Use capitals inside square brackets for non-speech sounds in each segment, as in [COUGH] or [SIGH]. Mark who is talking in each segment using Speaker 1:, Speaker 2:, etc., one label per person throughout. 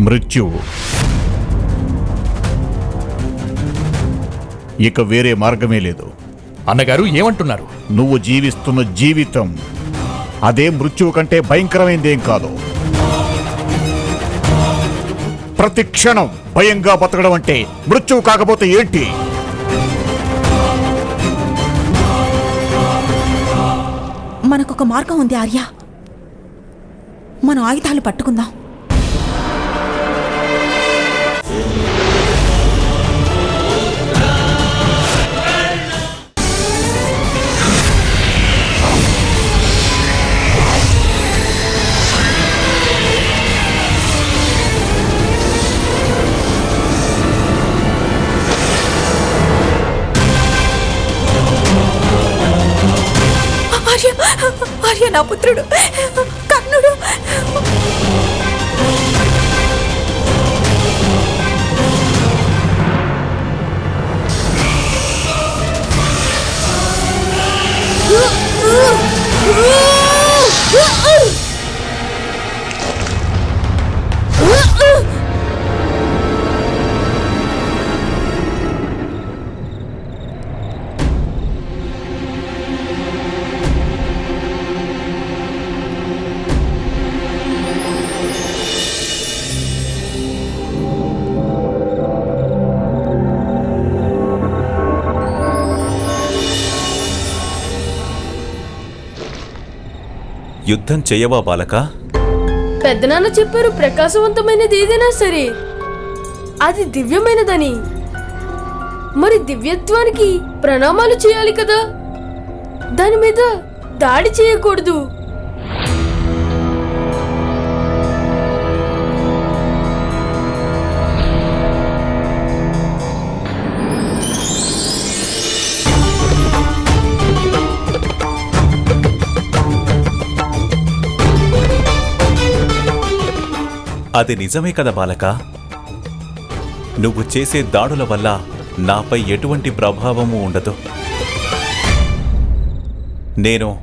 Speaker 1: మృత్యువు ఇక వేరే మార్గమే లేదు.
Speaker 2: అన్నగారు ఏమంటున్నారు?
Speaker 1: నువ్వు జీవిస్తున్న జీవితం అదే మృత్యువు కంటే భయంకరమైందేం కాదు. ప్రతి క్షణం భయంగా బతకడం అంటే మృత్యువు కాకపోతే ఏంటి?
Speaker 3: మనకొక మార్గం ఉంది ఆర్య. మనం ఆయుధాలు పట్టుకుందాం. నా పుత్రుడు.
Speaker 4: యుద్ధం చెయ్యవా బాలక?
Speaker 5: పెద్దనాన్న చెప్పారు ప్రకాశవంతమైనది ఏదైనా సరే. అది దివ్యమైనదని. మరి దివ్యత్వానికి ప్రణామాలు చేయాలి కదా? దాని మీద దాడి చేయకూడదు.
Speaker 4: అది నిజమే కదా బాలక? నువ్వు చేసే దాడుల వల్ల నాపై ఎటువంటి ప్రభావము ఉండదు. నేను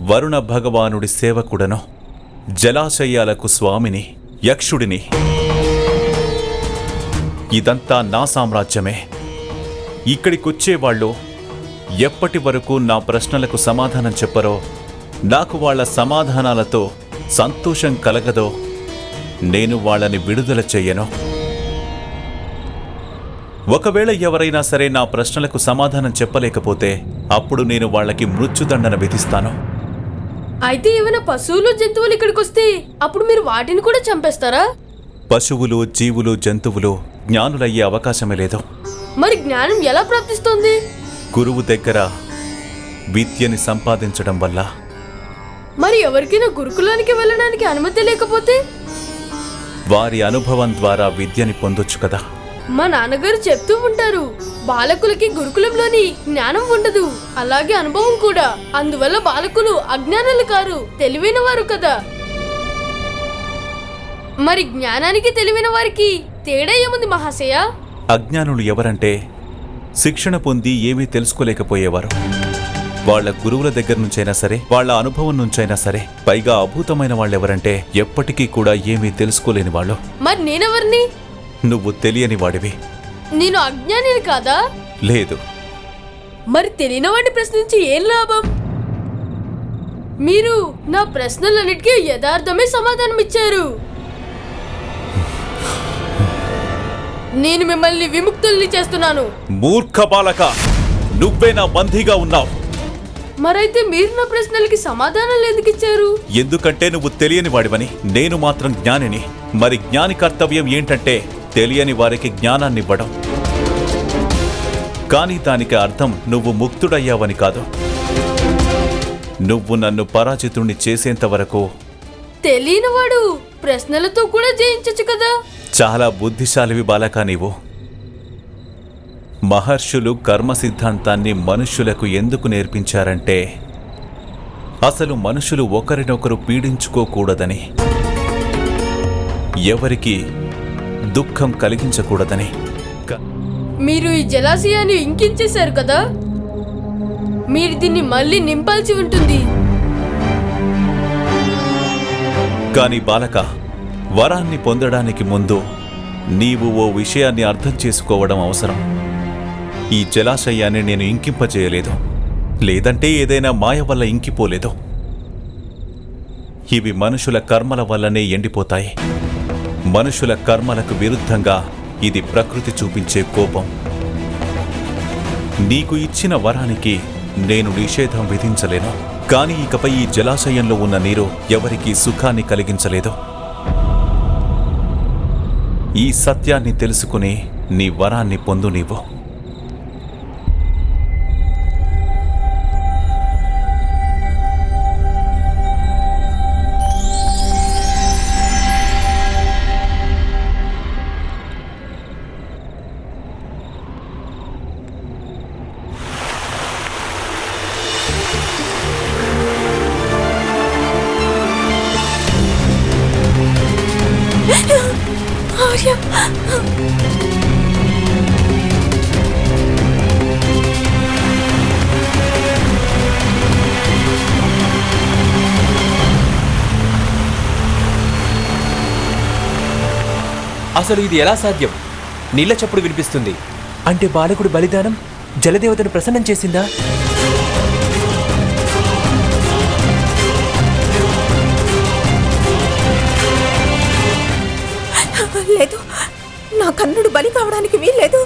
Speaker 4: వరుణ భగవానుడి సేవకుడను జలాశయాలకు స్వామిని యక్షుడిని. ఇదంతా నా సామ్రాజ్యమే. ఇక్కడికొచ్చేవాళ్ళు ఎప్పటి వరకు నా ప్రశ్నలకు సమాధానం చెప్పరో నాకు వాళ్ళ సమాధానాలతో సంతోషం కలగదో నేను వాళ్ళని విడుదల చెయ్యను ఒకవేళ ఎవరైనా సరే నా ప్రశ్నలకు సమాధానం చెప్పలేకపోతే అప్పుడు నేను వాళ్ళకి మృత్యుదండన విధిస్తాను.
Speaker 5: అయితే ఏమైనా పశువులు జంతువులు ఇక్కడికి వస్తే అప్పుడు మీరు వాటిని కూడా చంపేస్తారా?
Speaker 4: పశువులు జీవులు జంతువులు జ్ఞానులయ్యే అవకాశమే లేదు.
Speaker 5: మరి జ్ఞానం ఎలా ప్రాప్తిస్తుంది?
Speaker 4: గురువు దగ్గర విద్యని సంపాదించడం వల్ల.
Speaker 5: మరి ఎవరికైనా గురుకులానికి వెళ్ళడానికి అనుమతి లేకపోతే?
Speaker 4: వారి అనుభవం ద్వారా విద్యని పొందొచ్చు కదా.
Speaker 5: మా నాన్నగారు చెప్తూ ఉంటారు బాలకులకి గురుకులంలోని జ్ఞానం ఉండదు అలాగే అనుభవం కూడా. అందువల్ల బాలకులు అజ్ఞానులు కారు తెలివైన వారు కదా. మరి జ్ఞానానికి తెలివైన వారికి తేడా ఏముంది మహాశయ?
Speaker 4: అజ్ఞానులు ఎవరంటే శిక్షణ పొంది ఏమీ తెలుసుకోలేకపోయేవారు. వాళ్ళ గురువుల దగ్గర నుంచైనా సరే వాళ్ళ అనుభవం నుంచైనా సరే పైగా అభూతమైన వాళ్ళెవరంటే ఎప్పటికీ కూడా ఏమీ తెలుసుకోలేని వాళ్ళు.
Speaker 5: మరి నేనెవరిని?
Speaker 4: నువ్వు తెలియని వాడివి.
Speaker 5: నేను అజ్ఞానిని కాదా?
Speaker 4: లేదు.
Speaker 5: మరి తెలియని వాడిని ప్రశ్నించి ఏం లాభం? మీరు నా ప్రశ్నలన్నిటికీ యథార్థమే సమాధానం ఇచ్చారు. నేను మిమ్మల్ని విముక్తుల్ని చేస్తున్నాను.
Speaker 4: మూర్ఖ బాలక నువ్వే నా బందీగా ఉన్నావు.
Speaker 5: మరైతే మీరు నా ప్రశ్నలకి సమాధానాలు ఎందుకు ఇచ్చారు
Speaker 4: ఎందుకంటే నువ్వు తెలియని వాడివని నేను మాత్రం జ్ఞానిని. మరి జ్ఞాని కర్తవ్యం ఏంటంటే తెలియని వారికి జ్ఞానాన్నివ్వడం. కానీ దానికి అర్థం నువ్వు ముక్తుడయ్యావని కాదు. నువ్వు నన్ను పరాజితుణ్ణి చేసేంత వరకు
Speaker 5: తెలియనివాడు ప్రశ్నలతో కూడా జయించచ్చు కదా?
Speaker 4: చాలా బుద్ధిశాలివి బాలక నీవు. మహర్షులు కర్మ సిద్ధాంతాన్ని మనుష్యులకు ఎందుకు నేర్పించారంటే అసలు మనుషులు ఒకరినొకరు పీడించుకోకూడదని ఎవరికి దుఃఖం కలిగించకూడదని.
Speaker 5: మీరు ఈ జలాశయాన్ని ఇంకించేశారు కదా? మీరు దీన్ని మళ్ళీ నింపాల్సి ఉంటుంది.
Speaker 4: కాని బాలక వరాన్ని పొందడానికి ముందు నీవు ఓ విషయాన్ని అర్థం చేసుకోవడం అవసరం. ఈ జలాశయాన్ని నేను ఇంకింపజేయలేదు. లేదంటే ఏదైనా మాయ వల్ల ఇంకిపోలేదు. ఇవి మనుషుల కర్మల వల్లనే ఎండిపోతాయి. మనుషుల కర్మలకు విరుద్ధంగా ఇది ప్రకృతి చూపించే కోపం. నీకు ఇచ్చిన వరానికి నేను నిషేధం విధించలేను. కానీ ఇకపై ఈ జలాశయంలో ఉన్న నీరు ఎవరికీ సుఖాన్ని కలిగించలేదు. ఈ సత్యాన్ని తెలుసుకుని నీ వరాన్ని పొందు నీవు.
Speaker 3: ఆర్య
Speaker 6: అసలు ఇది ఎలా సాధ్యం? నీళ్ళ చప్పుడు వినిపిస్తుంది. అంటే బాలకుడు బలిదానం జలదేవతను ప్రసన్నం చేసిందా?
Speaker 3: లేదు నా కన్నుడు బలి కావడానికి వీల్లేదు.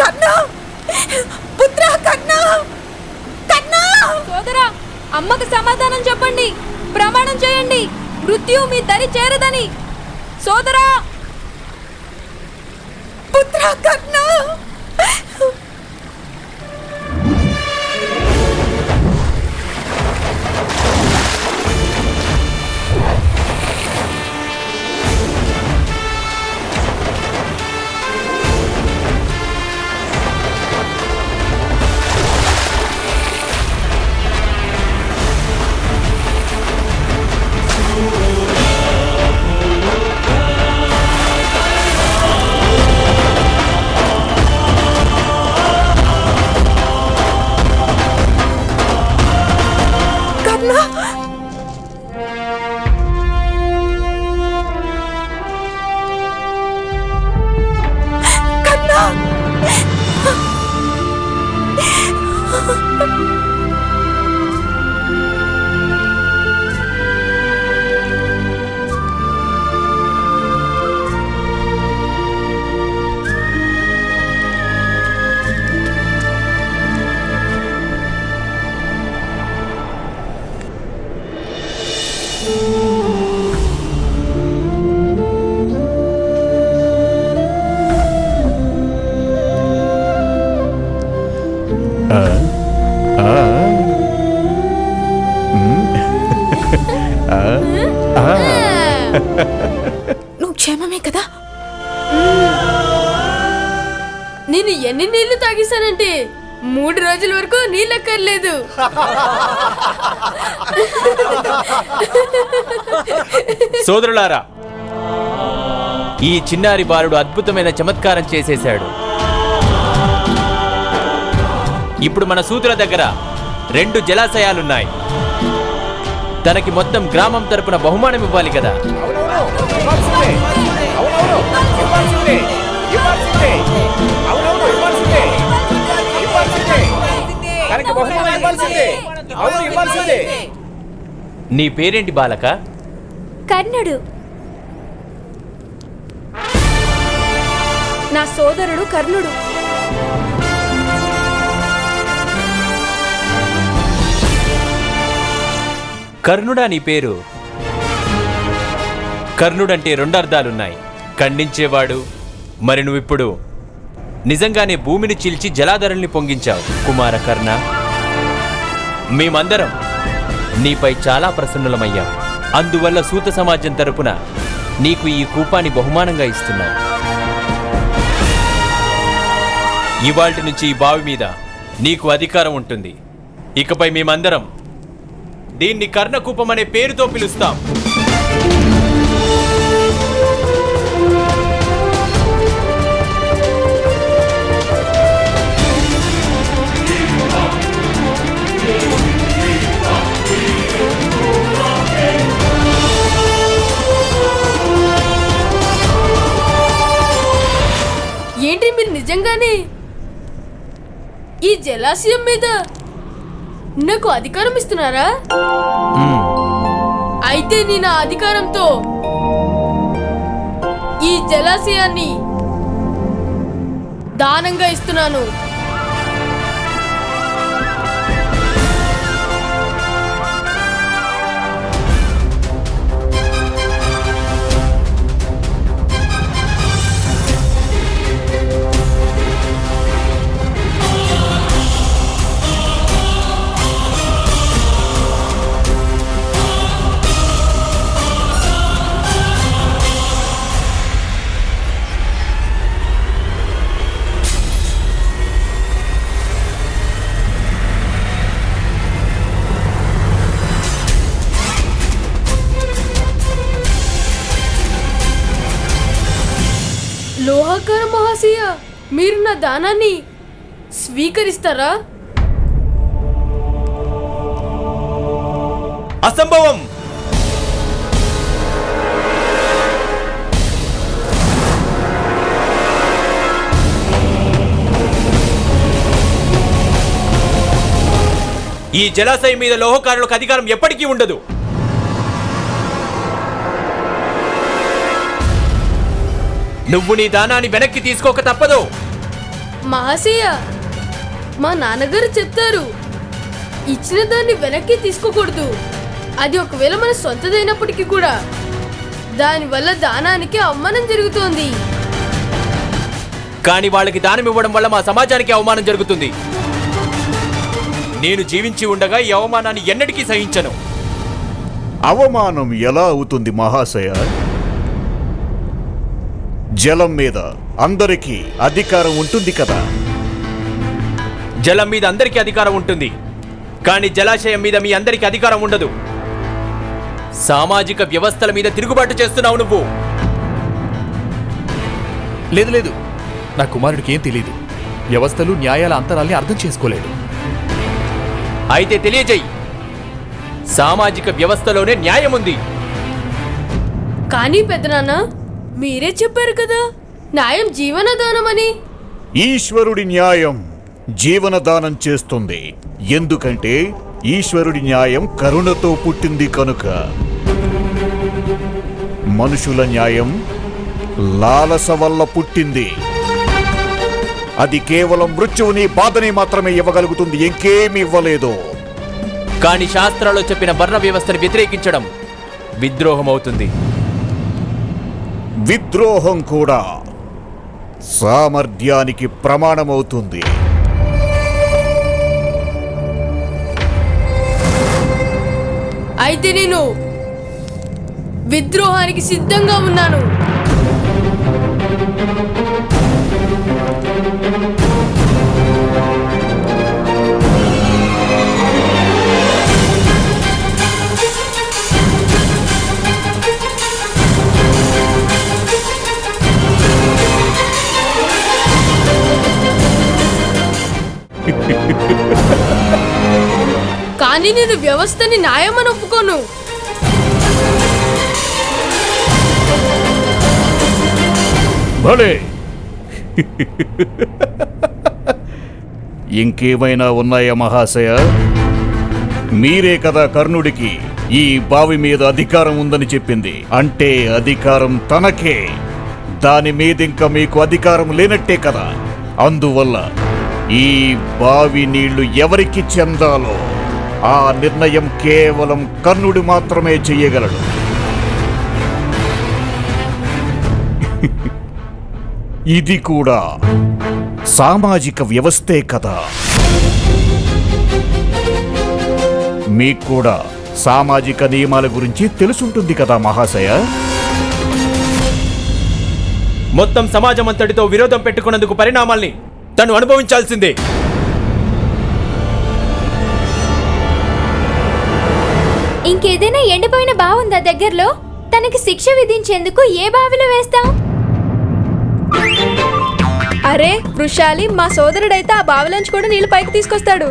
Speaker 3: కన్నా! పుత్ర కన్నా! కన్నా!
Speaker 7: సోదరా అమ్మకు సమాధానం చెప్పండి. ప్రమాణం చేయండి. మృత్యు మీ దరి చేరదని. సోదరా!
Speaker 3: పుత్ర కన్నా!
Speaker 5: నీళ్ళక్కర్లేదు
Speaker 6: సోదరులారా ఈ చిన్నారి బాలుడు అద్భుతమైన చమత్కారం చేసేశాడు. ఇప్పుడు మన సూతుల దగ్గర రెండు జలాశయాలున్నాయి. తనకి మొత్తం గ్రామం తరపున బహుమానం ఇవ్వాలి కదా. నీ పేరేంటి బాలక?
Speaker 7: కర్ణుడు నా సోదరుడు కర్ణుడు.
Speaker 6: కర్ణుడా నీ పేరు? కర్ణుడంటే రెండు అర్థాలున్నాయి ఖండించేవాడు. మరి నువ్విప్పుడు నిజంగానే భూమిని చీల్చి జలాధరుల్ని పొంగించావు. కుమార కర్ణ. మేమందరం నీపై చాలా ప్రసన్నులమయ్యాం. అందువల్ల సూత సమాజం తరపున నీకు ఈ కూపాన్ని బహుమానంగా ఇస్తున్నాం. ఇవాల్టి నుంచి ఈ బావి మీద నీకు అధికారం ఉంటుంది. ఇకపై మేమందరం దీన్ని కర్ణకూపం అనే పేరుతో పిలుస్తాం.
Speaker 5: జలాశయం మీద? నాకు అధికారం ఇస్తున్నారా? అయితే నేను ఆ అధికారంతో ఈ జలాశయాన్ని దానంగా ఇస్తున్నాను. దానాన్ని స్వీకరిస్తారా?
Speaker 6: అసంభవం! ఈ జలాశయం మీద లోహకారులకు అధికారం ఎప్పటికీ ఉండదు. నువ్వు నీ దానాన్ని వెనక్కి తీసుకోక తప్పదు.
Speaker 5: మహాశయ మా నాన్నగారు చెప్తారు ఇచ్చిన దాన్ని వెనక్కి తీసుకోకూడదు. అది ఒకవేళ మన సొంతదైనప్పటికీ కూడా. దానివల్ల దానానికి అవమానం జరుగుతోంది.
Speaker 6: కానీ వాళ్ళకి దానం ఇవ్వడం వల్ల మా సమాజానికి అవమానం జరుగుతుంది. నేను జీవించి ఉండగా ఈ అవమానాన్ని ఎన్నటికీ సహించను.
Speaker 1: అవమానం ఎలా అవుతుంది మహాశయ? జలం మీద అందరికీ అధికారం ఉంటుంది కదా?
Speaker 6: జలం మీద అందరికీ అధికారం ఉంటుంది. కానీ జలాశయం మీద మీ అందరికీ అధికారం ఉండదు. సామాజిక వ్యవస్థల మీద తిరుగుబాటు చేస్తున్నావు నువ్వు.
Speaker 2: లేదు లేదు. నా కుమారుడికి ఏం తెలియదు వ్యవస్థలు న్యాయాల అంతరాల్ని అర్థం చేసుకోలేడు
Speaker 6: అయితే తెలియజేయి. సామాజిక వ్యవస్థలోనే న్యాయం ఉంది.
Speaker 5: కానీ పెద్దనాన్న మీరే చెప్పారు కదా న్యాయం జీవనదానం అని
Speaker 1: ఈశ్వరుడి న్యాయం జీవనదానం చేస్తుంది. ఎందుకంటే ఈశ్వరుడి న్యాయం కరుణతో పుట్టింది కనుక. మనుషుల న్యాయం లాలస వల్ల పుట్టింది. అది కేవలం మృత్యువుని బాధని మాత్రమే ఇవ్వగలుగుతుంది ఇంకేమి ఇవ్వలేదు.
Speaker 6: కానీ శాస్త్రాల్లో చెప్పిన వర్ణ వ్యవస్థను వ్యతిరేకించడం విద్రోహం అవుతుంది
Speaker 1: విద్రోహం కూడా సామర్థ్యానికి ప్రమాణమవుతుంది.
Speaker 5: అయితే నేను విద్రోహానికి సిద్ధంగా ఉన్నాను. కానీ నేను వ్యవస్థని న్యాయమని ఒప్పుకోను.
Speaker 1: భలే. [LAUGHS] ఇంకేమైనా ఉన్నాయా మహాశయ? మీరే కదా కర్ణుడికి ఈ బావి మీద అధికారం ఉందని చెప్పింది. అంటే అధికారం తనకే. దాని మీద ఇంకా మీకు అధికారం లేనట్టే కదా. అందువల్ల ఈ బావి నీళ్ళు ఎవరికి చెందాలో? ఆ నిర్ణయం కేవలం కర్ణుడు మాత్రమే చెయ్యగలడు. [LAUGHS] ఇది కూడా సామాజిక వ్యవస్థే కదా. మీకు కూడా సామాజిక నియమాల గురించి తెలుసుంటుంది కదా మహాశయ?
Speaker 6: మొత్తం సమాజం అంతటితో విరోధం పెట్టుకున్నందుకు పరిణామాల్ని తను అనుభవించాల్సిందే.
Speaker 8: ఇంకేదైనా ఎండిపోయిన బావుందా దగ్గరలో? తనకి శిక్ష విధించేందుకు ఏ బావిలో వేస్తాం?
Speaker 7: అరే వృషాలి మా సోదరుడైతే ఆ బావిలోంచి కూడా నీళ్ళు పైకి తీసుకొస్తాడు.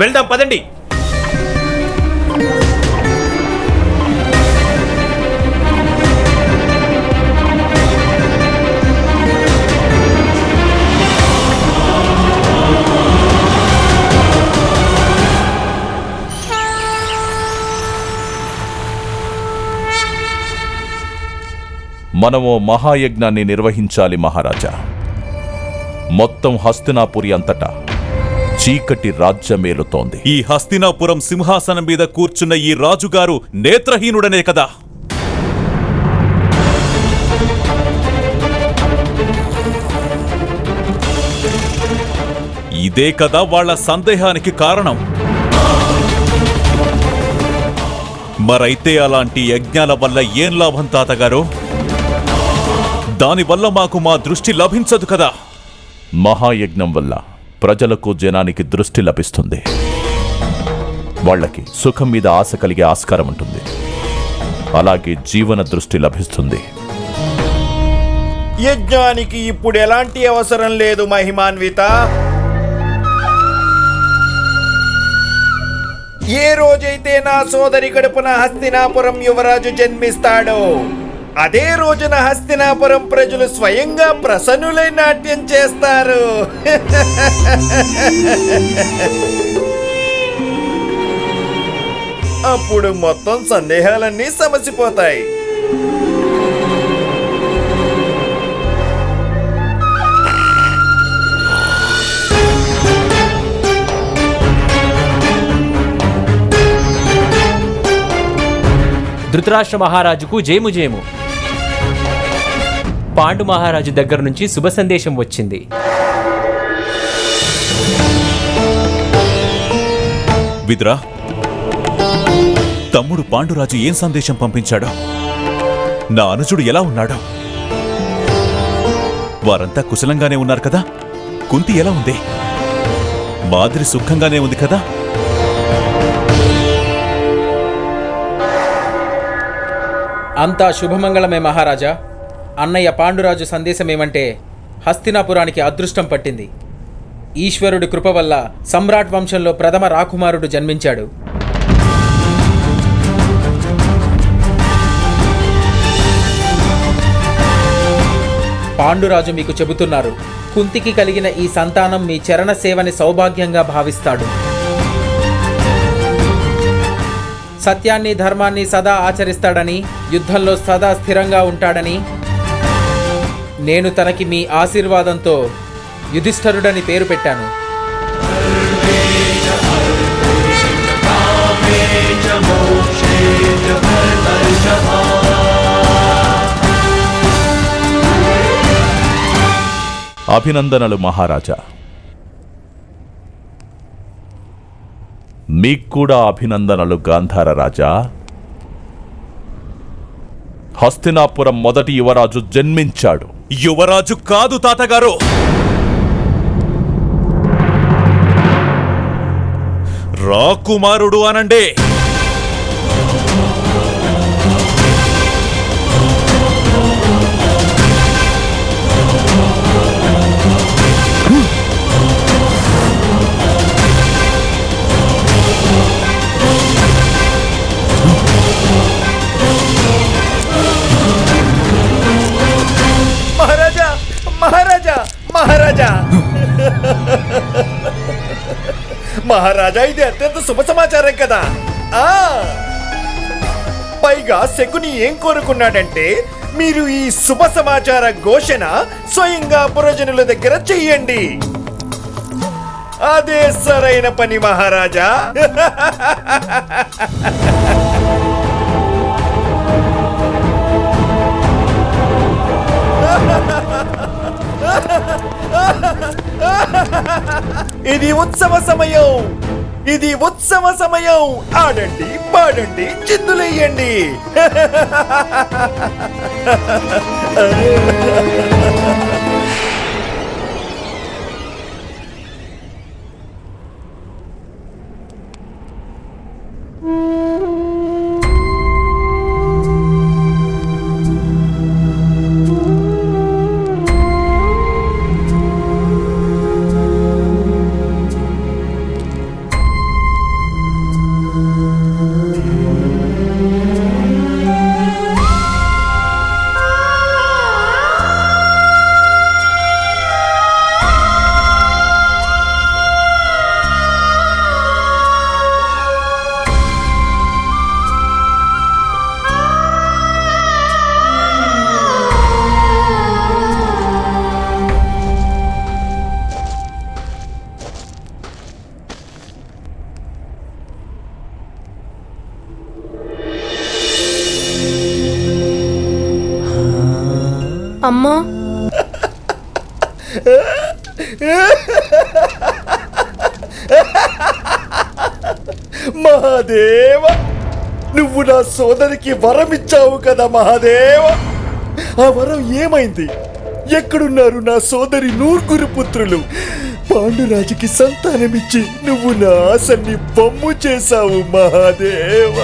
Speaker 6: వెళ్దాం పదండి.
Speaker 9: మనము మహాయజ్ఞాన్ని నిర్వహించాలి మహారాజా. మొత్తం హస్తినాపురి అంతటా చీకటి రాజ్యమేలుతోంది
Speaker 4: ఈ హస్తినాపురం సింహాసనం మీద కూర్చున్న ఈ రాజుగారు నేత్రహీనుడనే కదా. ఇదే కదా వాళ్ళ సందేహానికి కారణం. మరైతే అలాంటి యజ్ఞాల వల్ల ఏం లాభం తాతగారు? దానివల్ల మాకు మా దృష్టి లభించదు కదా.
Speaker 9: మహాయజ్ఞం వల్ల ప్రజలకు జనానికి దృష్టి లభిస్తుంది. వాళ్ళకి సుఖం మీద ఆశ కలిగే ఆస్కారం ఉంటుంది. అలాగే జీవన దృష్టి లభిస్తుంది.
Speaker 10: యజ్ఞానికి ఇప్పుడు ఎలాంటి అవసరం లేదు మహిమాన్విత. ఏ రోజైతే నా సోదరి కడుపున హస్తినాపురం యువరాజు జన్మిస్తాడో అదే రోజున హస్తినాపురం ప్రజలు స్వయంగా ప్రసన్నులై నాట్యం చేస్తారు. అప్పుడు మొత్తం సందేహాలన్నీ సమసిపోతాయి.
Speaker 6: ధృతరాష్ట్ర మహారాజుకు జేము జేము పాండు మహారాజు దగ్గర నుంచి శుభ సందేశం వచ్చింది.
Speaker 4: విదురా తమ్ముడు పాండురాజు ఏం సందేశం పంపించాడో? నా అనుజుడు ఎలా ఉన్నాడో? వారంతా కుశలంగానే ఉన్నారు కదా? కుంతి ఎలా ఉంది? మాదిరి సుఖంగానే ఉంది కదా?
Speaker 11: అంతా శుభమంగళమే మహారాజా. అన్నయ్య పాండురాజు సందేశం ఏమంటే హస్తినాపురానికి అదృష్టం పట్టింది. ఈశ్వరుడి కృప వల్ల సమ్రాట్ వంశంలో ప్రథమ రాకుమారుడు జన్మించాడు. పాండురాజు మీకు చెబుతున్నారు కుంతికి కలిగిన ఈ సంతానం మీ చరణ సేవని సౌభాగ్యంగా భావిస్తాడు. సత్యాన్ని ధర్మాన్ని సదా ఆచరిస్తాడని యుద్ధంలో సదా స్థిరంగా ఉంటాడని నేను తనకి మీ ఆశీర్వాదంతో యుధిష్ఠరుడని పేరు పెట్టాను.
Speaker 9: అభినందనలు మహారాజా. మీకు కూడా అభినందనలు గాంధార రాజా. హస్తినాపురం మొదటి యువరాజు జన్మించాడు.
Speaker 4: యువరాజు కాదు తాతగారు. రాకుమారుడు అనండే.
Speaker 10: మహారాజా ఇది అత్యంత శుభ సమాచారం కదా. ఆ! పైగా శకుని ఏం కోరుకున్నాడంటే మీరు ఈ శుభ సమాచార ఘోషణ స్వయంగా పురజనుల దగ్గర చెయ్యండి. అదే సరైన పని మహారాజా. [LAUGHS] [LAUGHS] ఇది ఉత్సవ సమయం. ఇది ఉత్సవ సమయం. ఆడండి పాడండి చిత్తులేయండి [LAUGHS]
Speaker 5: అమ్మా.
Speaker 10: మహాదేవ నువ్వు నా సోదరికి వరం ఇచ్చావు కదా మహాదేవ. ఆ వరం ఏమైంది? ఎక్కడున్నారు నా సోదరి నూర్గురు పుత్రులు? పాండురాజుకి సంతానమిచ్చి నువ్వు నా ఆశని బొమ్ము చేశావు మహాదేవ.